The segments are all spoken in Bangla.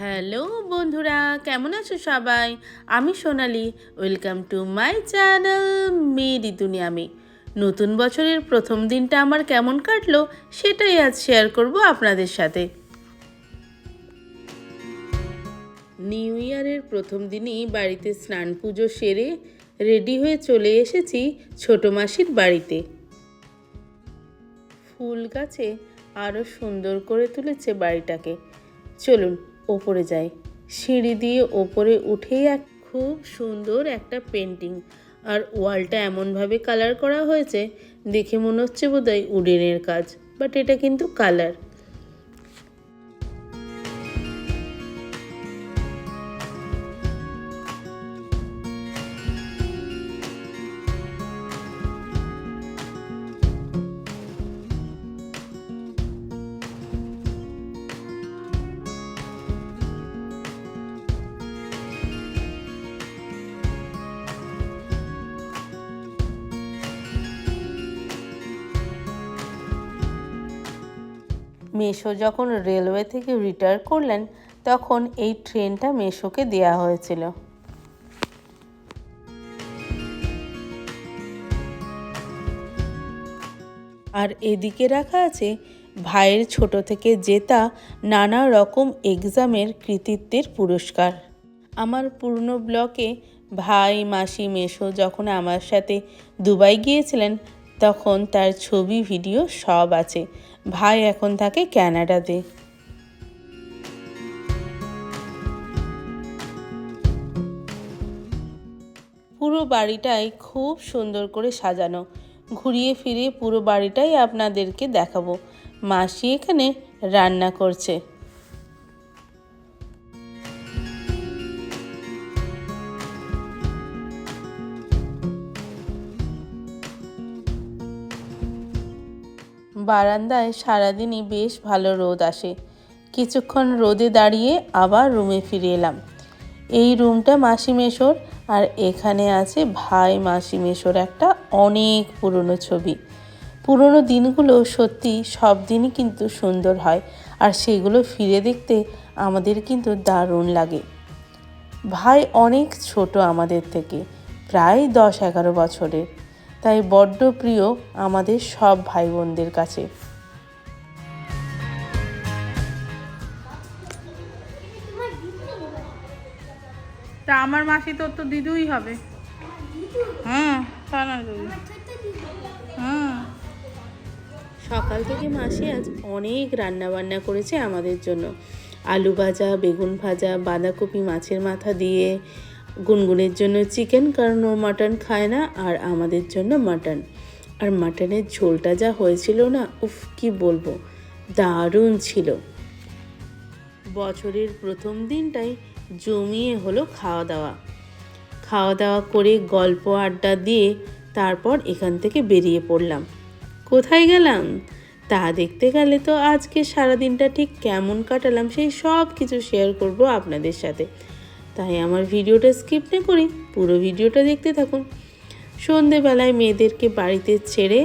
হ্যালো বন্ধুরা, কেমন আছো সবাই? আমি Sonali, welcome to my channel Mary দুনিয়ামি। নতুন বছরের প্রথম দিনটা আমার কেমন কাটলো সেটাই আজ শেয়ার করব আপনাদের সাথে। নিউ ইয়ারের প্রথম দিনই বাড়িতে স্নান পুজো সেরে রেডি হয়ে চলে এসেছি ছোট মাসির বাড়িতে। ফুল গাছে আরও সুন্দর করে তুলেছে বাড়িটাকে। চলুন ওপরে যাই সিঁড়ি দিয়ে ওপরে উঠেই এক খুব সুন্দর একটা পেন্টিং। আর ওয়ালটা এমনভাবে কালার করা হয়েছে, দেখে মনে হচ্ছে বোধহয় উডেনের কাজ। বাট এটা কিন্তু কালার। মেশো যখন রেলওয়ে থেকে রিটায়ার করলেন, তখন এই ট্রেনটা মেশোকে দেয়া হয়েছিল। আর এদিকে রাখা আছে, ভাইয়ের ছোট থেকে জেতা নানা রকম এক্সামের কৃতিত্বের পুরস্কার। আমার পুরনো ব্লকে ভাই, মাসি, মেশো যখন আমার সাথে দুবাই গিয়েছিলেন, তখন তার ছবি, ভিডিও সব আছে। ভাই এখন থাকে ক্যানাডাতে। পুরো বাড়িটাই খুব সুন্দর করে সাজানো। ঘুরিয়ে ফিরিয়ে পুরো বাড়িটাই আপনাদেরকে দেখাবো। মাসি এখানে রান্না করছে। বারান্দায় সারাদিনই বেশ ভালো রোদ আসে। কিছুক্ষণ রোদে দাঁড়িয়ে আবার রুমে ফিরে এলাম। এই রুমটা মাসি মেশোর আর এখানে আছে ভাই মাসি মেশোর একটা অনেক পুরনো ছবি। পুরনো দিনগুলো সত্যি সব দিনই কিন্তু সুন্দর হয় আর সেগুলো ফিরে দেখতে আমাদের কিন্তু দারুণ লাগে। ভাই অনেক ছোট আমাদের থেকে, প্রায় দশ এগারো বছরের। তাই বড্ড প্রিয় আমাদের সব ভাই বোনদের কাছে। তা আমার মাসি তোর তো দিদুই হবে। হ্যাঁ তা না দিদু। হ্যাঁ সকাল থেকে মাসি আজ অনেক রান্না বান্না করেছে আমাদের জন্য। আলু ভাজা বেগুন ভাজা বাঁধাকপি মাছের মাথা দিয়ে গুনগুনের জন্য চিকেন, কারণ ও মাটন খায় না, আর আমাদের জন্য মাটন। আর মাটনের ঝোলটা যা হয়েছিল না, উফ, কি বলব, দারুণ ছিল। বছরের প্রথম দিনটাই জমিয়ে হলো খাওয়া দাওয়া খাওয়া দাওয়া করে গল্প আড্ডা দিয়ে তারপর এখান থেকে বেরিয়ে পড়লাম। কোথায় গেলাম? তা দেখতে গেলে তো আজকে সারাদিনটা ঠিক কেমন কাটালাম, সেই সব কিছু শেয়ার করব আপনাদের সাথে। তাই আমার ভিডিওটা স্কিপ না করি পুরো ভিডিওটা দেখতে থাকুন। সন্ধেবেলায় মেয়েদেরকে বাড়িতে ছেড়ে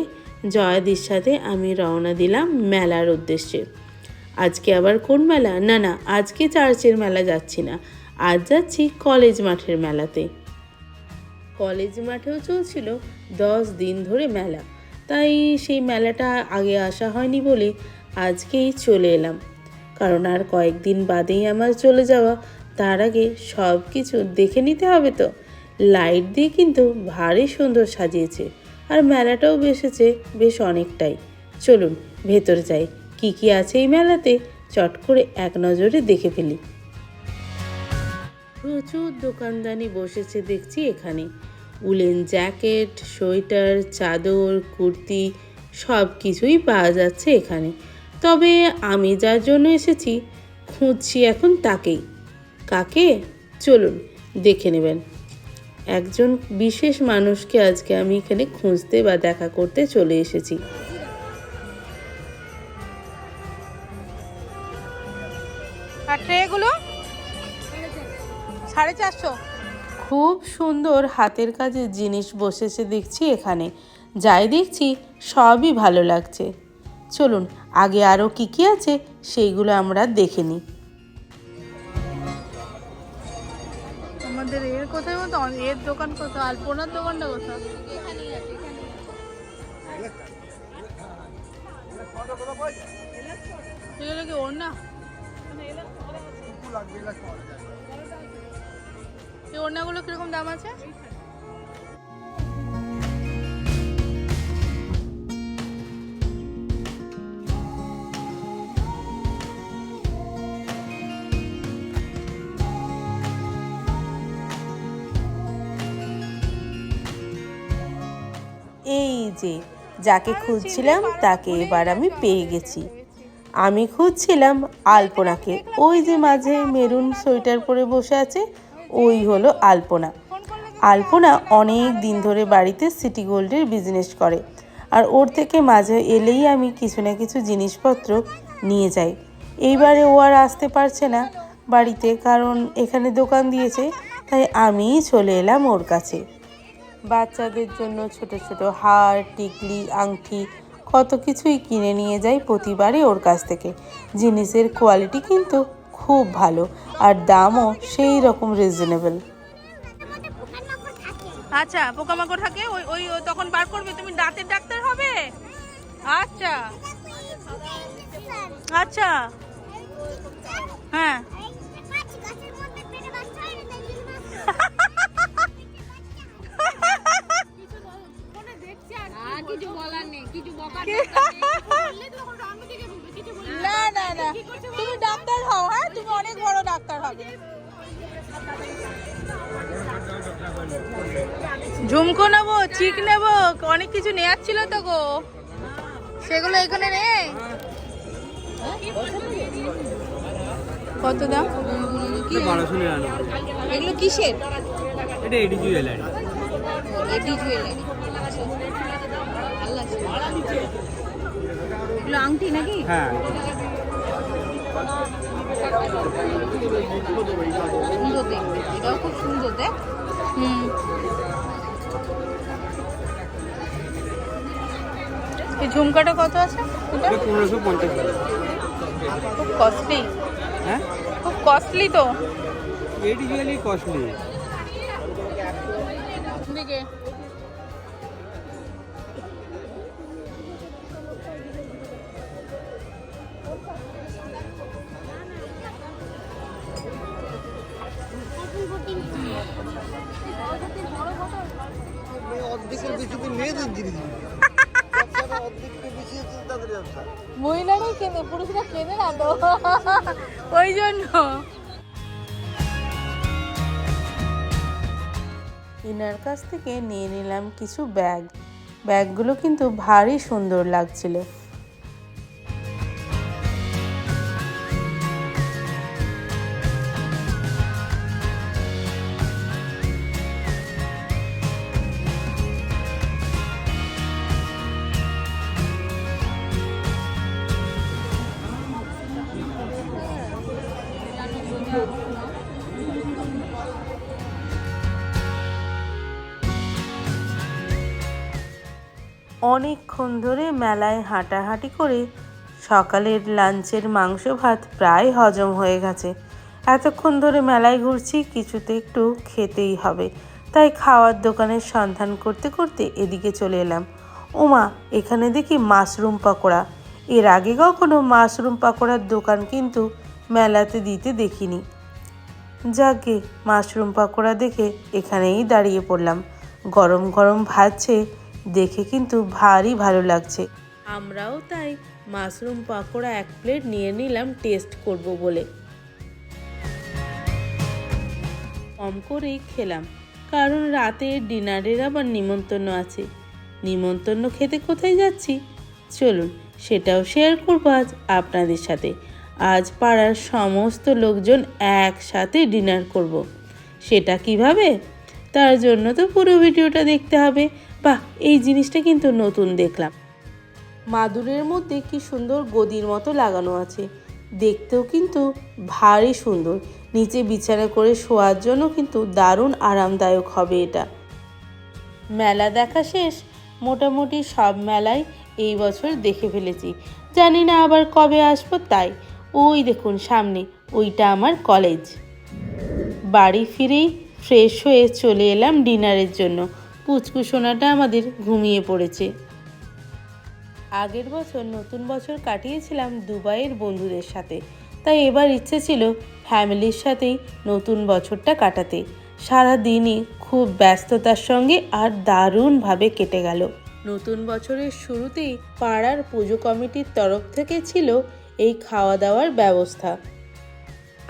জয়াদির সাথে আমি রওনা দিলাম মেলার উদ্দেশ্যে। আজকে আবার কোন মেলা? না না, আজকে চার্চের মেলা যাচ্ছি না। আজ যাচ্ছি কলেজ মাঠের মেলাতে। কলেজ মাঠেও চলছিল দশ দিন ধরে মেলা। তাই সেই মেলাটা আগে আসা হয়নি বলে আজকেই চলে এলাম। কারণ আর কয়েকদিন বাদেই আমার চলে যাওয়া তার আগে সব কিছু দেখে নিতে হবে তো। লাইট দিয়ে কিন্তু ভারী সুন্দর সাজিয়েছে আর মেলাটাও বেসেছে বেশ অনেকটাই। চলুন, ভেতরে যাই। কি কি আছে এই মেলাতে? চট করে এক নজরে দেখে ফেলি। প্রচুর দোকানদানি বসেছে দেখছি এখানে। উলেন জ্যাকেট, সোয়েটার, চাদর, কুর্তি সব কিছুই পাওয়া যাচ্ছে এখানে। তবে আমি যার জন্য এসেছি, খুঁজছি এখন তাকেই। কাকে? চলুন দেখে নেবেন। একজন বিশেষ মানুষকে আজকে আমি এখানে খুঁজতে বা দেখা করতে চলে এসেছি। আর ট্রেগুলো সাড়ে চারশো। খুব সুন্দর হাতের কাজের জিনিস বসেছে দেখছি এখানে। যাই দেখছি সবই ভালো লাগছে। চলুন আগে আরও কী কী আছে সেইগুলো আমরা দেখে নিই। আমাদের এর কোথায় মতো এর দোকান কোথায়? পোনার দোকানটা কোথায়? এগুলো কি ওর না ওড়নাগুলো কীরকম দাম আছে? যে যাকে খুঁজছিলাম তাকে এবার আমি পেয়ে গেছি। আমি খুঁজছিলাম আলপনাকে। ওই যে মাঝে মেরুন সোয়েটার পরে বসে আছে, ওই হলো আলপনা। আলপনা অনেক দিন ধরে বাড়িতে সিটি গোল্ডের বিজনেস করে আর ওর থেকে মাঝে এলেই আমি কিছু না কিছু জিনিসপত্র নিয়ে যাই। এইবারে ও আর আসতে পারছে না বাড়িতে, কারণ এখানে দোকান দিয়েছে, তাই আমিই চলে এলাম ওর কাছে। বাচ্চাদের জন্য ছোট ছোট হার টিকলি আংটি কত কিছুই কিনে নিয়ে যাই প্রতিবারই ওর কাছ থেকে। জিনিসের কোয়ালিটি কিন্তু খুব ভালো আর দামও সেই রকম রিজনেবল আচ্ছা পোকামাকড় থাকে ওই ওই তখন বার করবে, তুমি দাঁতের ডাক্তার হবে? আচ্ছা। আচ্ছা। ঝুমকো নেব চিক নেব অনেক কিছু নেওয়ার ছিল তো গো। সেগুলো এখানে নেই কত দাম? এগুলো কিসের? এটা এডি জুয়েলারি। এডি জুয়েলারি। এগুলো আংটি নাকি? হ্যাঁ। সুন্দর দেখতে। এটাও খুব সুন্দর দেখ। এই ঝুমকাটা কত আছে? এটা এটা পনেরোশো পঞ্চাশ টাকা। খুব কস্টলি হ্যাঁ? খুব কস্টলি তো। এডি জুয়েলারি কস্টলি দিকে। অর্ধেকের মহিলারাই কেনে, পুরুষরা কেনে না তো? ওই জন্য। ইনার কাছ থেকে নিয়ে নিলাম কিছু ব্যাগ। ব্যাগগুলো কিন্তু ভারী সুন্দর লাগছিল। অনেকক্ষণ ধরে মেলায় হাঁটাহাঁটি করে সকালের লাঞ্চের মাংস ভাত প্রায় হজম হয়ে গেছে। এতক্ষণ ধরে মেলায় ঘুরছি, কিছুতে একটু খেতেই হবে। তাই খাওয়ার দোকানের সন্ধান করতে করতে এদিকে চলে এলাম। ওমা এখানে দেখি মাশরুম পকোড়া। এর আগে কখনো মাশরুম পাকোড়ার দোকান কিন্তু মেলাতে দিতে দেখিনি। যাকে মাশরুম পাকোড়া দেখে এখানেই দাঁড়িয়ে পড়লাম। গরম গরম ভাজছে দেখে কিন্তু ভারী ভালো লাগছে। আমরাও তাই মাশরুম পকোড়া এক প্লেট নিয়ে নিলাম, টেস্ট করব বলে। কম করেই খেলাম, কারণ রাতে ডিনারের আবার নিমন্ত্রণ আছে। নিমন্ত্রণ খেতে কোথায় যাচ্ছি? চলুন, সেটাও শেয়ার করব আজ আপনাদের সাথে। আজ পাড়ার সমস্ত লোকজন একসাথে ডিনার করব। সেটা কীভাবে? তার জন্য তো পুরো ভিডিওটা দেখতে হবে। বাহ, এই জিনিসটা কিন্তু নতুন দেখলাম। মাদুরের মধ্যে কি সুন্দর গদির মতো লাগানো আছে। দেখতেও কিন্তু ভারী সুন্দর। নিচে বিছানা করে শোয়ার জন্য কিন্তু দারুণ আরামদায়ক হবে এটা। মেলা দেখা শেষ। মোটামুটি সব মেলায় এই বছর দেখে ফেলেছি। জানি না আবার কবে আসব তাই। ওই দেখুন সামনে, ওইটা আমার কলেজ। বাড়ি ফিরেই ফ্রেশ হয়ে চলে এলাম ডিনারের জন্য। পুচকু সোনাটা আমাদের ঘুমিয়ে পড়েছে। আগের বছর নতুন বছর কাটিয়েছিলাম দুবাইয়ের বন্ধুদের সাথে। তাই এবার ইচ্ছে ছিল ফ্যামিলির সাথেই নতুন বছরটা কাটাতে। সারা দিনই খুব ব্যস্ততার সঙ্গে আর দারুণভাবে কেটে গেল। নতুন বছরের শুরুতেই পাড়ার পুজো কমিটির তরফ থেকে ছিল এই খাওয়া দাওয়ার ব্যবস্থা।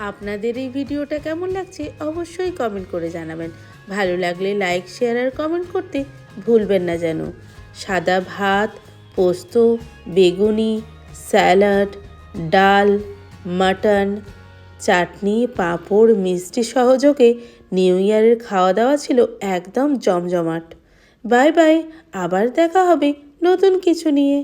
আপনাদের এই ভিডিওটা কেমন লাগছে অবশ্যই কমেন্ট করে জানাবেন। ভালো লাগলে লাইক শেয়ার আর কমেন্ট করতে ভুলবেন না যেন। সাদা ভাত, পোস্ত, বেগুনি, স্যালাড, ডাল, মাটন, চাটনি, পাঁপড়, মিষ্টি সহযোগে নিউ ইয়ারের খাওয়া দাওয়া ছিল একদম জমজমাট। বাই বাই, আবার দেখা হবে নতুন কিছু নিয়ে।